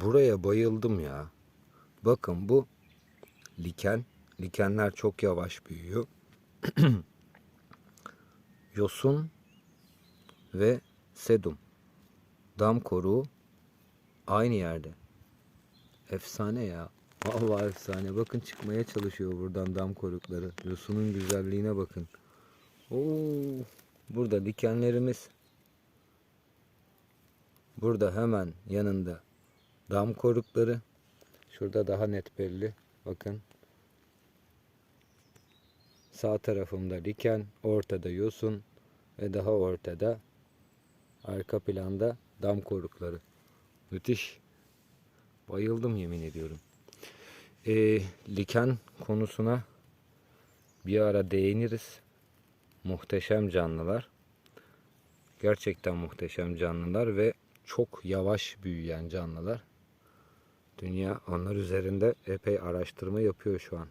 buraya bayıldım ya. Bakın bu liken. Likenler çok yavaş büyüyor. Yosun ve sedum. Dam koruğu aynı yerde. Efsane ya. Vallahi efsane. Bakın çıkmaya çalışıyor buradan dam korukları. Yosunun güzelliğine bakın. Oo, burada dikenlerimiz. Burada hemen yanında dam korukları. Şurada daha net belli. Bakın. Sağ tarafımda liken, ortada yosun ve daha ortada arka planda dam korukları. Müthiş. Bayıldım yemin ediyorum. Ee, liken konusuna bir ara değiniriz. Muhteşem canlılar. Gerçekten muhteşem canlılar ve çok yavaş büyüyen canlılar. Dünya onlar üzerinde epey araştırma yapıyor şu an.